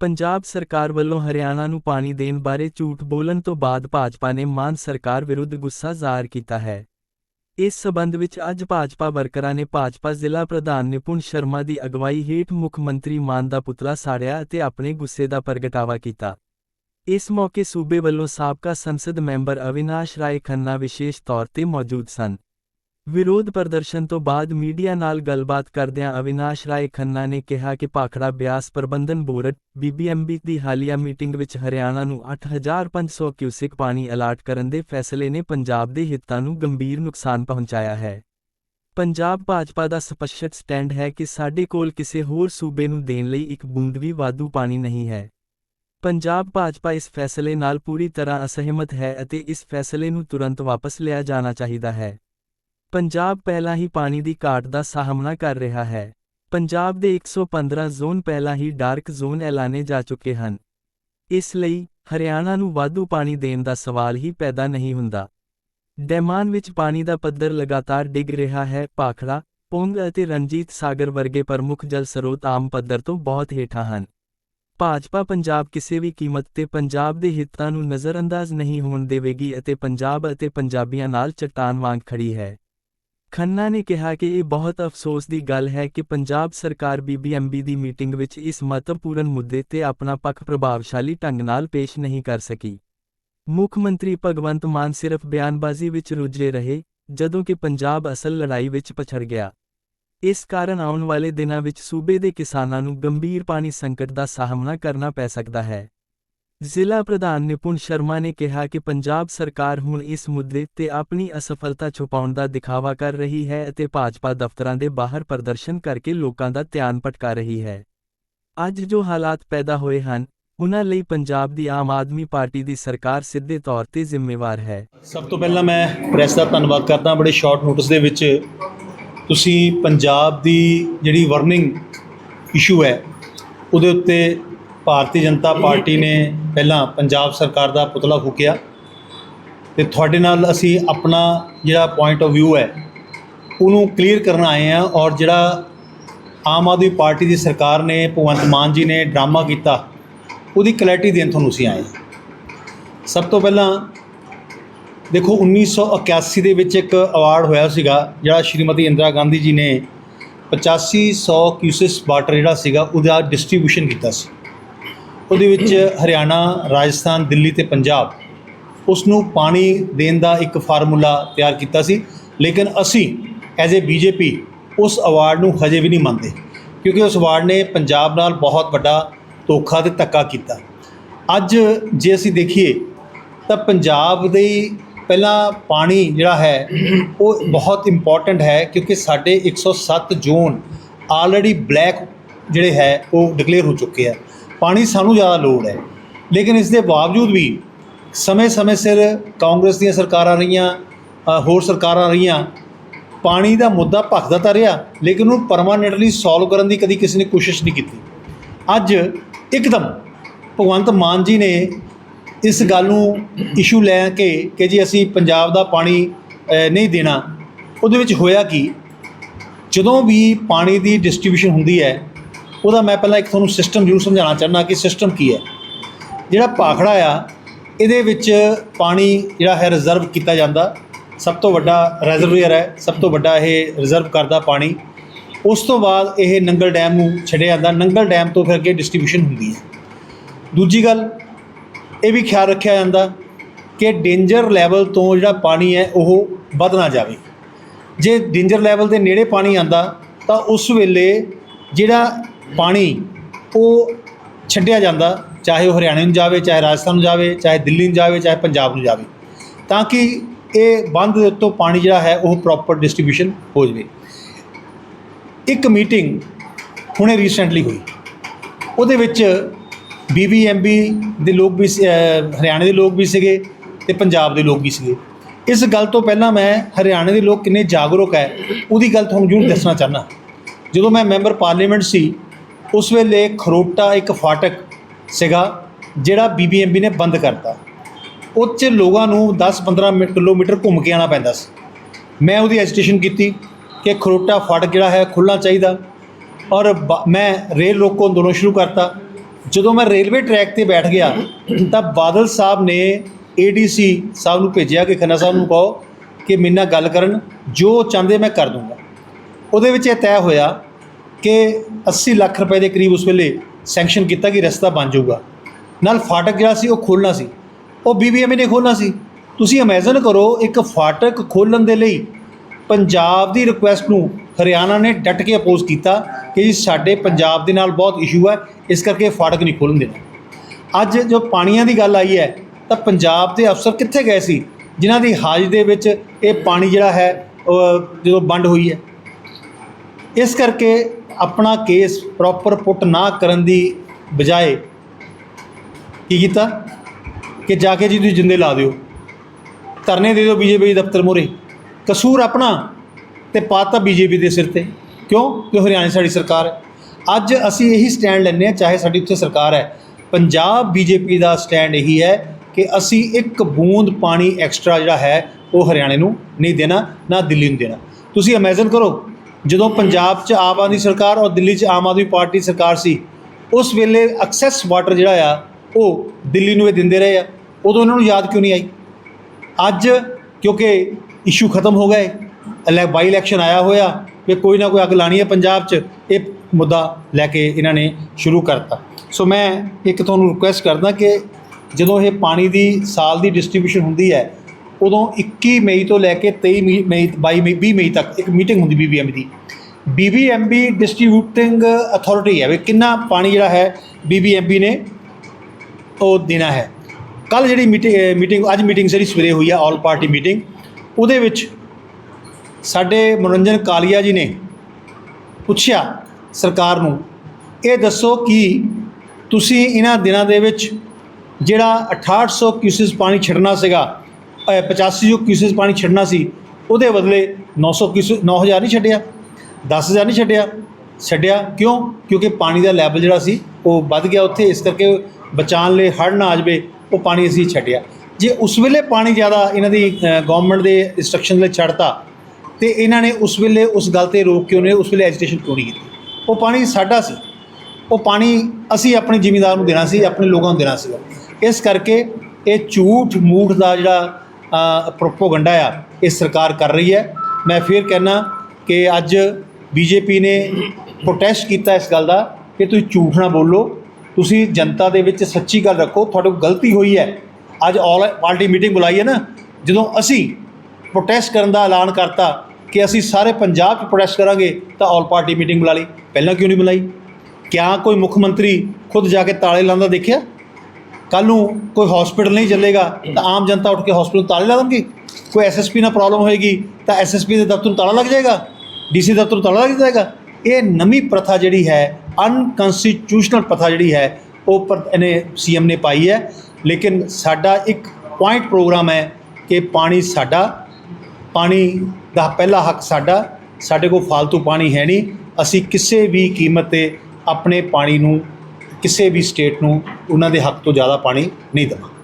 ਪੰਜਾਬ ਸਰਕਾਰ ਵੱਲੋਂ ਹਰਿਆਣਾ ਨੂੰ ਪਾਣੀ ਦੇਣ ਬਾਰੇ ਝੂਠ ਬੋਲਣ ਤੋਂ ਬਾਅਦ ਭਾਜਪਾ ਨੇ ਮਾਨ ਸਰਕਾਰ ਵਿਰੁੱਧ ਗੁੱਸਾ ਜ਼ਾਹਰ ਕੀਤਾ ਹੈ। ਇਸ ਸਬੰਧ ਵਿੱਚ ਅੱਜ ਭਾਜਪਾ ਵਰਕਰਾਂ ਨੇ ਭਾਜਪਾ ਜ਼ਿਲ੍ਹਾ ਪ੍ਰਧਾਨ ਨਿਪੁੰਨ ਸ਼ਰਮਾ ਦੀ ਅਗਵਾਈ ਹੇਠ ਮੁੱਖ ਮੰਤਰੀ ਮਾਨ ਦਾ ਪੁਤਲਾ ਸਾੜਿਆ ਅਤੇ ਆਪਣੇ ਗੁੱਸੇ ਦਾ ਪ੍ਰਗਟਾਵਾ ਕੀਤਾ। ਇਸ ਮੌਕੇ ਸੂਬੇ ਵੱਲੋਂ ਸਾਬਕਾ ਸੰਸਦ ਮੈਂਬਰ ਅਵਿਨਾਸ਼ ਰਾਏ ਖੰਨਾ ਵਿਸ਼ੇਸ਼ ਤੌਰ ਤੇ ਮੌਜੂਦ ਸਨ। ਵਿਰੋਧ ਪ੍ਰਦਰਸ਼ਨ ਤੋਂ ਬਾਅਦ ਮੀਡੀਆ ਨਾਲ ਗੱਲਬਾਤ ਕਰਦਿਆਂ ਅਵਿਨਾਸ਼ ਰਾਏ ਖੰਨਾ ਨੇ ਕਿਹਾ ਕਿ ਭਾਖੜਾ ਬਿਆਸ ਪ੍ਰਬੰਧਨ ਬੋਰਡ, ਬੀਬੀਐਮਬੀ ਦੀ ਹਾਲੀਆ ਮੀਟਿੰਗ ਵਿੱਚ ਹਰਿਆਣਾ ਨੂੰ 8500 ਕਿਊਸਿਕ ਪਾਣੀ ਅਲਾਟ ਕਰਨ ਦੇ ਫੈਸਲੇ ਨੇ ਪੰਜਾਬ ਦੇ ਹਿੱਤਾਂ ਨੂੰ ਗੰਭੀਰ ਨੁਕਸਾਨ ਪਹੁੰਚਾਇਆ ਹੈ। ਪੰਜਾਬ ਭਾਜਪਾ ਦਾ ਸਪਸ਼ਟ ਸਟੈਂਡ ਹੈ ਕਿ ਸਾਡੇ ਕੋਲ ਕਿਸੇ ਹੋਰ ਸੂਬੇ ਨੂੰ ਦੇਣ ਲਈ ਇੱਕ ਬੂੰਦ ਵੀ ਵਾਧੂ ਪਾਣੀ ਨਹੀਂ ਹੈ। ਪੰਜਾਬ ਭਾਜਪਾ ਇਸ ਫੈਸਲੇ ਨਾਲ ਪੂਰੀ ਤਰ੍ਹਾਂ ਅਸਹਿਮਤ ਹੈ ਅਤੇ ਇਸ ਫੈਸਲੇ ਨੂੰ ਤੁਰੰਤ ਵਾਪਸ ਲਿਆ ਜਾਣਾ ਚਾਹੀਦਾ ਹੈ। ਪੰਜਾਬ ਪਹਿਲਾਂ ਹੀ ਪਾਣੀ ਦੀ ਘਾਟ ਦਾ ਸਾਹਮਣਾ ਕਰ ਰਿਹਾ ਹੈ। ਪੰਜਾਬ ਦੇ 115 ਜ਼ੋਨ ਪਹਿਲਾਂ ਹੀ ਡਾਰਕ ਜ਼ੋਨ ਐਲਾਨੇ ਜਾ ਚੁੱਕੇ ਹਨ। ਇਸ ਲਈ ਹਰਿਆਣਾ ਨੂੰ ਵਾਧੂ ਪਾਣੀ ਦੇਣ ਦਾ ਸਵਾਲ ਹੀ ਪੈਦਾ ਨਹੀਂ ਹੁੰਦਾ। ਡੈਮਾਨ ਵਿੱਚ ਪਾਣੀ ਦਾ ਪੱਧਰ ਲਗਾਤਾਰ ਡਿੱਗ ਰਿਹਾ ਹੈ। ਪਾਖੜਾ ਪੁੰਗ ਅਤੇ ਰਣਜੀਤ ਸਾਗਰ ਵਰਗੇ ਪ੍ਰਮੁੱਖ ਜਲ ਸਰੋਤ ਆਮ ਪੱਧਰ ਤੋਂ ਬਹੁਤ ਹੇਠਾਂ ਹਨ। ਭਾਜਪਾ ਪੰਜਾਬ ਕਿਸੇ ਵੀ ਕੀਮਤ ਤੇ ਪੰਜਾਬ ਦੇ ਹਿੱਤਾਂ ਨੂੰ ਨਜ਼ਰਅੰਦਾਜ਼ ਨਹੀਂ ਹੋਣ ਦੇਵੇਗੀ ਅਤੇ ਪੰਜਾਬ ਅਤੇ ਪੰਜਾਬੀਆਂ ਨਾਲ ਚਟਾਨ ਵਾਂਗ ਖੜੀ ਹੈ। ਖੰਨਾ ਨੇ ਕਿਹਾ ਕਿ ਇਹ ਬਹੁਤ ਅਫਸੋਸ ਦੀ ਗੱਲ ਹੈ ਕਿ ਪੰਜਾਬ ਸਰਕਾਰ ਬੀਬੀਐਮਬੀ ਦੀ ਮੀਟਿੰਗ ਵਿੱਚ ਇਸ ਮਹੱਤਵਪੂਰਨ ਮੁੱਦੇ ਤੇ ਆਪਣਾ ਪੱਖ ਪ੍ਰਭਾਵਸ਼ਾਲੀ ਢੰਗ ਨਾਲ ਪੇਸ਼ ਨਹੀਂ ਕਰ ਸਕੀ। ਮੁੱਖ ਮੰਤਰੀ ਭਗਵੰਤ ਮਾਨ ਸਿਰਫ ਬਿਆਨਬਾਜ਼ੀ ਵਿੱਚ ਰੁੱਝੇ ਰਹੇ, ਜਦੋਂ ਕਿ ਪੰਜਾਬ ਅਸਲ ਲੜਾਈ ਵਿੱਚ ਪਛੜ ਗਿਆ। ਇਸ ਕਾਰਨ ਆਉਣ ਵਾਲੇ ਦਿਨਾਂ ਵਿੱਚ ਸੂਬੇ ਦੇ ਕਿਸਾਨਾਂ ਨੂੰ ਗੰਭੀਰ ਪਾਣੀ ਸੰਕਟ ਦਾ ਸਾਹਮਣਾ ਕਰਨਾ ਪੈ ਸਕਦਾ ਹੈ। ਜ਼ਿਲ੍ਹਾ ਪ੍ਰਧਾਨ ਨਿਪੁੰਨ ਸ਼ਰਮਾ ਨੇ ਕਿਹਾ ਕਿ ਪੰਜਾਬ ਸਰਕਾਰ ਹੁਣ ਇਸ ਮੁੱਦੇ ਤੇ ਆਪਣੀ ਅਸਫਲਤਾ ਛੁਪਾਉਣ ਦਾ ਦਿਖਾਵਾ ਕਰ ਰਹੀ ਹੈ ਅਤੇ ਭਾਜਪਾ ਦਫ਼ਤਰਾਂ ਦੇ ਬਾਹਰ ਪ੍ਰਦਰਸ਼ਨ ਕਰਕੇ ਲੋਕਾਂ ਦਾ ਧਿਆਨ ਭਟਕਾ ਰਹੀ ਹੈ। ਅੱਜ ਜੋ ਹਾਲਾਤ ਪੈਦਾ ਹੋਏ ਹਨ ਉਹਨਾਂ ਲਈ ਪੰਜਾਬ ਦੀ ਆਮ ਆਦਮੀ ਪਾਰਟੀ ਦੀ ਸਰਕਾਰ ਸਿੱਧੇ ਤੌਰ ਤੇ ਜ਼ਿੰਮੇਵਾਰ ਹੈ। ਸਭ ਤੋਂ ਪਹਿਲਾਂ ਮੈਂ ਪ੍ਰੈਸ ਦਾ ਧੰਨਵਾਦ ਕਰਦਾ, ਬੜੇ ਸ਼ਾਰਟ ਨੋਟਿਸ ਦੇ ਵਿੱਚ ਤੁਸੀਂ ਪੰਜਾਬ ਦੀ ਜਿਹੜੀ ਵਰਨਿੰਗ ਇਸ਼ੂ ਹੈ, ਉਹਦੇ ਉੱਤੇ ਭਾਰਤੀ ਜਨਤਾ ਪਾਰਟੀ ਨੇ ਪਹਿਲਾਂ ਪੰਜਾਬ ਸਰਕਾਰ ਦਾ ਪੁਤਲਾ ਫੂਕਿਆ ਤੇ ਤੁਹਾਡੇ ਨਾਲ ਅਸੀਂ ਆਪਣਾ ਜਿਹੜਾ ਪੁਆਇੰਟ ਆਫ View ਹੈ, ਉਹਨੂੰ ਕਲੀਅਰ ਕਰਨ ਆਏ ਆ ਔਰ ਜਿਹੜਾ ਆਮ ਆਦਮੀ ਪਾਰਟੀ ਦੀ ਸਰਕਾਰ ਨੇ, ਭਗਵੰਤ ਮਾਨ ਜੀ ਨੇ ਡਰਾਮਾ ਕੀਤਾ, ਉਹਦੀ ਕਲੈਰਿਟੀ ਦੇਣ ਤੁਹਾਨੂੰ ਅਸੀਂ ਆਏ ਹਾਂ। ਸਭ ਤੋਂ ਪਹਿਲਾਂ ਦੇਖੋ 1981 ਦੇ ਵਿੱਚ ਇੱਕ ਅਵਾਰਡ ਹੋਇਆ ਸੀਗਾ, ਜਿਹੜਾ ਸ਼੍ਰੀਮਤੀ ਇੰਦਰਾ ਗਾਂਧੀ ਜੀ ਨੇ 8500 ਕਿਊਸਿਸ ਵਾਟਰ ਜਿਹੜਾ ਸੀਗਾ, ਉਹਦਾ ਡਿਸਟ੍ਰੀਬਿਊਸ਼ਨ ਕੀਤਾ ਸੀ ਉਹਦੇ ਵਿੱਚ ਹਰਿਆਣਾ, ਰਾਜਸਥਾਨ, ਦਿੱਲੀ ਤੇ ਪੰਜਾਬ ਉਸ ਨੂੰ ਪਾਣੀ ਦੇਣ ਦਾ ਇੱਕ ਫਾਰਮੂਲਾ ਤਿਆਰ ਕੀਤਾ ਸੀ। ਲੇਕਿਨ ਅਸੀਂ ਐਜ਼ ਏ ਬੀਜੇਪੀ ਉਸ ਅਵਾਰਡ ਨੂੰ ਹਜੇ ਵੀ ਨਹੀਂ ਮੰਨਦੇ, ਕਿਉਂਕਿ ਉਸ ਅਵਾਰਡ ਨੇ ਪੰਜਾਬ ਨਾਲ ਬਹੁਤ ਵੱਡਾ ਧੋਖਾ ਤੇ ਧੱਕਾ ਕੀਤਾ। ਅੱਜ ਜੇ ਅਸੀਂ ਦੇਖੀਏ, ਤਾਂ ਪੰਜਾਬ ਦੇ ਪਹਿਲਾਂ ਪਾਣੀ ਜਿਹੜਾ ਹੈ, ਉਹ ਬਹੁਤ ਇੰਪੋਰਟੈਂਟ ਹੈ, ਕਿਉਂਕਿ ਸਾਡੇ 107 ਜ਼ੋਨ ਆਲਰੇਡੀ ਬਲੈਕ ਜਿਹੜੇ ਹੈ, ਉਹ ਡਿਕਲੇਅਰ ਹੋ ਚੁੱਕੇ ਆ। ਪਾਣੀ ਸਾਨੂੰ ਜ਼ਿਆਦਾ ਲੋੜ ਹੈ। ਲੇਕਿਨ ਇਸ ਦੇ ਬਾਵਜੂਦ ਵੀ ਸਮੇਂ-ਸਮੇਂ ਸਿਰ ਕਾਂਗਰਸ ਦੀਆਂ ਸਰਕਾਰਾਂ ਰਹੀਆਂ ਹੋਰ ਸਰਕਾਰਾਂ ਰਹੀਆਂ, ਪਾਣੀ ਦਾ ਮੁੱਦਾ ਭਖਦਾ ਤਾਂ ਰਿਹਾ, ਲੇਕਿਨ ਉਹਨੂੰ ਪਰਮਾਨੈਂਟਲੀ ਸੋਲਵ ਕਰਨ ਦੀ ਕਦੀ ਕਿਸੇ ਨੇ ਕੋਸ਼ਿਸ਼ ਨਹੀਂ ਕੀਤੀ। ਅੱਜ ਇੱਕਦਮ ਭਗਵੰਤ ਮਾਨ ਜੀ ਨੇ ਇਸ ਗੱਲ ਨੂੰ ਇਸ਼ੂ ਲੈ ਕੇ ਕਿ ਜੀ ਅਸੀਂ ਪੰਜਾਬ ਦਾ ਪਾਣੀ ਨਹੀਂ ਦੇਣਾ, ਉਹਦੇ ਵਿੱਚ ਹੋਇਆ ਕਿ? ਜਦੋਂ ਵੀ ਪਾਣੀ ਦੀ ਡਿਸਟ੍ਰੀਬਿਊਸ਼ਨ ਹੁੰਦੀ ਹੈ ਉਹਦਾ ਮੈਂ ਪਹਿਲਾਂ ਇੱਕ ਤੁਹਾਨੂੰ ਸਿਸਟਮ ਜ਼ਰੂਰ ਸਮਝਾਉਣਾ ਚਾਹੁੰਦਾ ਕਿ ਸਿਸਟਮ ਕੀ ਹੈ। ਜਿਹੜਾ ਭਾਖੜਾ ਆ, ਇਹਦੇ ਵਿੱਚ ਪਾਣੀ ਜਿਹੜਾ ਹੈ ਰਿਜ਼ਰਵ ਕੀਤਾ ਜਾਂਦਾ। ਸਭ ਤੋਂ ਵੱਡਾ ਰੈਜ਼ਰਵੇਅਰ ਹੈ, ਸਭ ਤੋਂ ਵੱਡਾ ਇਹ ਰਿਜ਼ਰਵ ਕਰਦਾ ਪਾਣੀ। ਉਸ ਤੋਂ ਬਾਅਦ ਇਹ ਨੰਗਲ ਡੈਮ ਨੂੰ ਛੱਡਿਆ ਜਾਂਦਾ। ਨੰਗਲ ਡੈਮ ਤੋਂ ਫਿਰ ਅੱਗੇ ਡਿਸਟ੍ਰੀਬਿਊਸ਼ਨ ਹੁੰਦੀ ਹੈ। ਦੂਜੀ ਗੱਲ, ਇਹ ਵੀ ਖਿਆਲ ਰੱਖਿਆ ਜਾਂਦਾ ਕਿ ਡੇਂਜਰ ਲੈਵਲ ਤੋਂ ਜਿਹੜਾ ਪਾਣੀ ਹੈ, ਉਹ ਵੱਧ ਨਾ ਜਾਵੇ। ਜੇ ਡੇਂਜਰ ਲੈਵਲ ਦੇ ਨੇੜੇ ਪਾਣੀ ਆਂਦਾ ਤਾਂ ਉਸ ਵੇਲੇ ਜਿਹੜਾ ਪਾਣੀ ਉਹ ਛੱਡਿਆ ਜਾਂਦਾ, ਚਾਹੇ ਉਹ ਹਰਿਆਣੇ ਨੂੰ ਜਾਵੇ, ਚਾਹੇ ਰਾਜਸਥਾਨ ਨੂੰ ਜਾਵੇ, ਚਾਹੇ ਦਿੱਲੀ ਨੂੰ ਜਾਵੇ, ਚਾਹੇ ਪੰਜਾਬ ਨੂੰ ਜਾਵੇ। ਤਾਂ ਕਿ ਇਹ ਬੰਦ ਦੇ ਉੱਤੋਂ ਪਾਣੀ ਜਿਹੜਾ ਹੈ ਉਹ ਪ੍ਰੋਪਰ ਡਿਸਟ੍ਰੀਬਿਊਸ਼ਨ ਹੋ ਜਾਵੇ। ਇੱਕ ਮੀਟਿੰਗ ਹੁਣੇ ਰੀਸੈਂਟਲੀ ਹੋਈ। ਉਹਦੇ ਵਿੱਚ ਬੀਬੀਐਮਬੀ ਦੇ ਲੋਕ ਵੀ ਸੀ- ਹਰਿਆਣੇ ਦੇ ਲੋਕ ਵੀ ਸੀਗੇ ਤੇ ਪੰਜਾਬ ਦੇ ਲੋਕ ਵੀ ਸੀਗੇ। ਇਸ ਗੱਲ ਤੋਂ ਪਹਿਲਾਂ ਮੈਂ ਹਰਿਆਣੇ ਦੇ ਲੋਕ ਕਿੰਨੇ ਜਾਗਰੂਕ ਹੈ, ਉਹਦੀ ਗੱਲ ਤੁਹਾਨੂੰ ਜ਼ਰੂਰ ਦੱਸਣਾ ਚਾਹਨਾ ਜਦੋਂ ਮੈਂ ਮੈਂਬਰ ਪਾਰਲੀਮੈਂਟ ਸੀ ਉਸ ਵੇਲੇ ਖਰੋਟਾ ਇੱਕ ਫਾਟਕ ਸੀਗਾ, ਜਿਹੜਾ ਬੀਬੀਐਮਬੀ ਨੇ ਬੰਦ ਕਰਤਾ। ਉਹ 'ਚ ਲੋਕਾਂ ਨੂੰ 10-15 ਮਿੰਟ ਕਿਲੋਮੀਟਰ ਘੁੰਮ ਕੇ ਆਉਣਾ ਪੈਂਦਾ ਸੀ। ਮੈਂ ਉਹਦੀ ਐਜੀਟੇਸ਼ਨ ਕੀਤੀ ਕਿ ਖਰੋਟਾ ਫਾਟਕ ਜਿਹੜਾ ਹੈ ਖੁੱਲ੍ਹਣਾ ਚਾਹੀਦਾ ਔਰ ਬ- ਮੈਂ ਰੇਲ ਰੋਕੋ ਅੰਦੋਲਨ ਸ਼ੁਰੂ ਕਰਤਾ। ਜਦੋਂ ਮੈਂ ਰੇਲਵੇ ਟਰੈਕ ਤੇ ਬੈਠ ਗਿਆ, ਤਾਂ ਬਾਦਲ ਸਾਹਿਬ ਨੇ ਏਡੀਸੀ ਸਾਹਿਬ ਨੂੰ ਭੇਜਿਆ ਕਿ ਖੰਨਾ ਸਾਹਿਬ ਨੂੰ ਕਹੋ ਕਿ ਮੇਰੇ ਨਾਲ ਗੱਲ ਕਰਨ, ਜੋ ਚਾਹੁੰਦੇ ਮੈਂ ਕਰ ਦੂੰਗਾ। ਉਹਦੇ ਵਿੱਚ ਇਹ ਤੈਅ ਹੋਇਆ ਕਿ 80 ਲੱਖ ਰੁਪਏ ਦੇ ਕਰੀਬ ਉਸ ਵੇਲੇ ਸੈਂਕਸ਼ਨ ਕੀਤਾ ਕਿ ਰਸਤਾ ਬਣ ਜਾਊਗਾ। ਨਾਲ ਫਾਟਕ ਜਿਹੜਾ ਸੀ ਉਹ ਖੋਲ੍ਹਣਾ ਸੀ। ਉਹ ਬੀਬੀਐਮਏ ਨੇ ਖੋਲ੍ਹਣਾ ਸੀ। ਤੁਸੀਂ ਇਮੇਜਿਨ ਕਰੋ, ਇੱਕ ਫਾਟਕ ਖੋਲ੍ਹਣ ਦੇ ਲਈ ਪੰਜਾਬ ਦੀ ਰਿਕੁਐਸਟ ਨੂੰ ਹਰਿਆਣਾ ਨੇ ਡਟ ਕੇ ਅਪੋਜ਼ ਕੀਤਾ ਕਿ ਜੀ ਸਾਡੇ ਪੰਜਾਬ ਦੇ ਨਾਲ ਬਹੁਤ ਇਸ਼ੂ ਹੈ, ਇਸ ਕਰਕੇ ਫਾਟਕ ਨਹੀਂ ਖੋਲ੍ਹਣ ਦੇਣਾ। ਅੱਜ ਜੋ ਪਾਣੀਆਂ ਦੀ ਗੱਲ ਆਈ ਹੈ, ਤਾਂ ਪੰਜਾਬ ਦੇ ਅਫਸਰ ਕਿੱਥੇ ਗਏ ਸੀ, ਜਿਨ੍ਹਾਂ ਦੀ ਹਾਜ਼ਰੀ ਦੇ ਵਿੱਚ ਇਹ ਪਾਣੀ ਜਿਹੜਾ ਹੈ ਜਦੋਂ ਵੰਡ ਹੋਈ ਹੈ। ਇਸ ਕਰਕੇ ਆਪਣਾ ਕੇਸ ਪ੍ਰੋਪਰ ਪੁੱਟ ਨਾ ਕਰਨ ਦੀ ਬਜਾਏ ਕੀ ਕੀਤਾ? ਕਿ ਜਾ ਕੇ ਜੀ ਤੁਸੀਂ ਜਿੰਦੇ ਲਾ ਦਿਓ। ਧਰਨੇ ਦੇ ਦਿਓ ਬੀਜੇਪੀ ਦੇ ਦਫ਼ਤਰ ਮੂਹਰੇ। ਕਸੂਰ ਆਪਣਾ ਤੇ ਪਾਤਾ ਬੀਜੇਪੀ ਦੇ ਸਿਰ ਤੇ। ਕਿਉਂ? ਕਿ ਹਰਿਆਣਾ ਸਾਡੀ ਸਰਕਾਰ ਹੈ। ਅੱਜ ਅਸੀਂ ਇਹੀ ਸਟੈਂਡ ਲੈਂਦੇ ਹਾਂ, ਚਾਹੇ ਸਾਡੀ ਉੱਥੇ ਸਰਕਾਰ ਹੈ। ਪੰਜਾਬ ਬੀਜੇਪੀ ਦਾ ਸਟੈਂਡ ਇਹੀ ਹੈ ਕਿ ਅਸੀਂ ਇੱਕ ਬੂੰਦ ਪਾਣੀ ਐਕਸਟਰਾ ਜਿਹੜਾ ਹੈ, ਉਹ ਹਰਿਆਣੇ ਨੂੰ ਨਹੀਂ ਦੇਣਾ, ਨਾ ਦਿੱਲੀ ਨੂੰ ਦੇਣਾ। ਤੁਸੀਂ ਇਮੇਜਿਨ ਕਰੋ। ਜਦੋਂ ਪੰਜਾਬ 'ਚ ਆਮ ਆਦਮੀ ਸਰਕਾਰ ਔਰ ਦਿੱਲੀ 'ਚ ਆਮ ਆਦਮੀ ਪਾਰਟੀ ਸਰਕਾਰ ਸੀ, ਉਸ ਵੇਲੇ ਐਕਸੈਸ ਵਾਟਰ ਜਿਹੜਾ ਆ, ਉਹ ਦਿੱਲੀ ਨੂੰ ਇਹ ਦਿੰਦੇ ਰਹੇ ਆ। ਉਦੋਂ ਉਹਨਾਂ ਨੂੰ ਯਾਦ ਕਿਉਂ ਨਹੀਂ ਆਈ? ਅੱਜ ਕਿਉਂਕਿ ਇਸ਼ੂ ਖਤਮ ਹੋ ਗਏ ਇਲੈ ਬਾਈ ਇਲੈਕਸ਼ਨ ਆਇਆ ਹੋਇਆ ਕਿ ਕੋਈ ਨਾ ਕੋਈ ਅੱਗ ਲਾਣੀ ਹੈ ਪੰਜਾਬ 'ਚ, ਇਹ ਮੁੱਦਾ ਲੈ ਕੇ ਇਹਨਾਂ ਨੇ ਸ਼ੁਰੂ ਕਰਤਾ। ਸੋ ਮੈਂ ਇੱਕ ਤੁਹਾਨੂੰ ਰਿਕੁਐਸਟ ਕਰਦਾ ਕਿ ਜਦੋਂ ਇਹ ਪਾਣੀ ਦੀ ਸਾਲ ਦੀ ਡਿਸਟ੍ਰੀਬਿਊਸ਼ਨ ਹੁੰਦੀ ਹੈ ਉਦੋਂ 21 ਮਈ ਤੋਂ ਲੈ ਕੇ 23 ਮਈ ਮਈ 22 ਮਈ 20 ਮਈ ਤੱਕ ਇੱਕ ਮੀਟਿੰਗ ਹੁੰਦੀ ਬੀਬੀਐਮ ਦੀ। ਬੀਬੀਐਮਬੀ ਡਿਸਟ੍ਰੀਬਿਊਟਿੰਗ ਅਥਾਰਟੀ ਹੈ ਵੀ ਕਿੰਨਾ ਪਾਣੀ ਜਿਹੜਾ ਹੈ ਬੀਬੀਐਮਬੀ ਨੇ ਉਹ ਦੇਣਾ ਹੈ। ਕੱਲ ਜਿਹੜੀ ਮੀਟਿੰਗ ਮੀਟਿੰਗ, ਅੱਜ ਮੀਟਿੰਗ ਜਿਹੜੀ ਸਵੇਰੇ ਹੋਈ ਆ, ਆਲ ਪਾਰਟੀ ਮੀਟਿੰਗ, ਉਹਦੇ ਵਿੱਚ ਸਾਡੇ ਮਨੋਰੰਜਨ ਕਾਲੀਆ ਜੀ ਨੇ ਪੁੱਛਿਆ ਸਰਕਾਰ ਨੂੰ, ਇਹ ਦੱਸੋ ਕਿ ਤੁਸੀਂ ਇਹਨਾਂ ਦਿਨਾਂ ਦੇ ਵਿੱਚ ਜਿਹੜਾ 6800 ਕਿਊਸਿਸ ਪਾਣੀ ਛੱਡਣਾ ਸੀਗਾ ਅ, 8500 ਕਿਊਸਿਸ ਪਾਣੀ ਛੱਡਣਾ ਸੀ ਉਹਦੇ ਬਦਲੇ 900 ਕਿਊਸਿਸ 9000 ਨਹੀਂ ਛੱਡਿਆ 10000 ਨਹੀਂ ਛੱਡਿਆ। ਛੱਡਿਆ ਕਿਉਂ? ਕਿਉਂਕਿ ਪਾਣੀ ਦਾ ਲੈਵਲ ਜਿਹੜਾ ਸੀ ਉਹ ਵੱਧ ਗਿਆ ਉੱਥੇ ਇਸ ਕਰਕੇ ਬਚਾਉਣ ਲਈ ਹੜ੍ਹ ਨਾ ਆ ਜਾਵੇ ਉਹ ਪਾਣੀ ਅਸੀਂ ਛੱਡਿਆ। ਜੇ ਉਸ ਵੇਲੇ ਪਾਣੀ ਜ਼ਿਆਦਾ ਇਹਨਾਂ ਦੀ ਗਵਰਨਮੈਂਟ ਦੇ ਇੰਸਟਰਕਸ਼ਨ ਲਈ ਛੱਡਤਾ ਤੇ ਇਹਨਾਂ ਨੇ ਉਸ ਵੇਲੇ ਉਸ ਗੱਲ ਤੇ ਰੋਕ ਕਿਉਂ ਨੇ ਉਸ ਵੇਲੇ ਐਜੀਟੇਸ਼ਨ ਕਿਉਂ ਨਹੀਂ ਕੀਤੀ? ਉਹ ਪਾਣੀ ਸਾਡਾ ਸੀ। ਉਹ ਪਾਣੀ ਅਸੀਂ ਆਪਣੇ ਜ਼ਿਮੀਂਦਾਰ ਨੂੰ ਦੇਣਾ ਸੀ ਆਪਣੇ ਲੋਕਾਂ ਨੂੰ ਦੇਣਾ ਸੀਗਾ। ਇਸ ਕਰਕੇ ਇਹ ਝੂਠ ਮੂਠ ਦਾ ਜਿਹੜਾ ਪ੍ਰੋਪੋਗੰਡਾ ਆ, ਇਹ ਸਰਕਾਰ ਕਰ ਰਹੀ ਹੈ। ਮੈਂ ਫਿਰ ਕਹਿਣਾ ਕਿ ਅੱਜ ਬੀਜੇਪੀ ਨੇ ਪ੍ਰੋਟੈਸਟ ਕੀਤਾ ਇਸ ਗੱਲ ਦਾ ਕਿ ਤੁਸੀਂ ਝੂਠ ਨਾ ਬੋਲੋ। ਤੁਸੀਂ ਜਨਤਾ ਦੇ ਵਿੱਚ ਸੱਚੀ ਗੱਲ ਰੱਖੋ, ਤੁਹਾਡੇ ਕੋਲ ਗਲਤੀ ਹੋਈ ਹੈ। ਅੱਜ ਆਲ ਪਾਰਟੀ ਮੀਟਿੰਗ ਬੁਲਾਈ ਹੈ ਨਾ, ਜਦੋਂ ਅਸੀਂ ਪ੍ਰੋਟੈਸਟ ਕਰਨ ਦਾ ਐਲਾਨ ਕਰਤਾ ਕਿ ਅਸੀਂ ਸਾਰੇ ਪੰਜਾਬ 'ਚ ਪ੍ਰੋਟੈਸਟ ਕਰਾਂਗੇ, ਤਾਂ ਆਲ ਪਾਰਟੀ ਮੀਟਿੰਗ ਬੁਲਾ ਲਈ। ਪਹਿਲਾਂ ਕਿਉਂ ਨਹੀਂ ਬੁਲਾਈ? ਕਿਆ ਕੋਈ ਮੁੱਖ ਮੰਤਰੀ ਖੁਦ ਜਾ ਕੇ ਤਾਲੇ ਲਾਉਂਦਾ ਦੇਖਿਆ? ਕੱਲ ਨੂੰ ਕੋਈ ਹਸਪੀਟਲ ਨਹੀਂ ਚੱਲੇਗਾ, ਤਾਂ ਆਮ ਜਨਤਾ ਉੱਠ ਕੇ ਹਸਪੀਟਲ ਤਾਲੇ ਲਾ ਦੇਣਗੇ। ਕੋਈ ਐਸਐਸਪੀ ਨਾਲ ਪ੍ਰੋਬਲਮ ਹੋਏਗੀ, ਤਾਂ ਐਸਐਸਪੀ ਦੇ ਦਫ਼ਤਰ ਨੂੰ ਤਾਲਾ ਲੱਗ ਜਾਏਗਾ ਡੀਸੀ ਦਫ਼ਤਰ ਨੂੰ ਤਾਲਾ ਲੱਗ ਜਾਏਗਾ। ਇਹ ਨਵੀਂ ਪ੍ਰਥਾ ਜਿਹੜੀ ਹੈ ਅਨਕਨਸਟੀਟਿਊਸ਼ਨਲ ਪ੍ਰਥਾ ਜਿਹੜੀ ਹੈ, ਉਹ ਪਰ ਇਹਨੇ ਸੀਐਮ ਨੇ ਪਾਈ ਹੈ। ਲੇਕਿਨ ਸਾਡਾ ਇੱਕ ਪੁਆਇੰਟ ਪ੍ਰੋਗਰਾਮ ਹੈ ਕਿ ਪਾਣੀ ਸਾਡਾ, ਪਾਣੀ ਦਾ ਪਹਿਲਾ ਹੱਕ ਸਾਡਾ, ਸਾਡੇ ਕੋਲ ਫालतू ਪਾਣੀ ਹੈ ਨਹੀਂ। ਅਸੀਂ ਕਿਸੇ ਵੀ ਕੀਮਤ ਤੇ ਆਪਣੇ ਪਾਣੀ ਨੂੰ ਕਿਸੇ ਵੀ ਸਟੇਟ ਨੂੰ ਉਹਨਾਂ ਦੇ ਹੱਕ ਤੋਂ ਜ਼ਿਆਦਾ ਪਾਣੀ ਨਹੀਂ ਦੇਵਾਂਗੇ।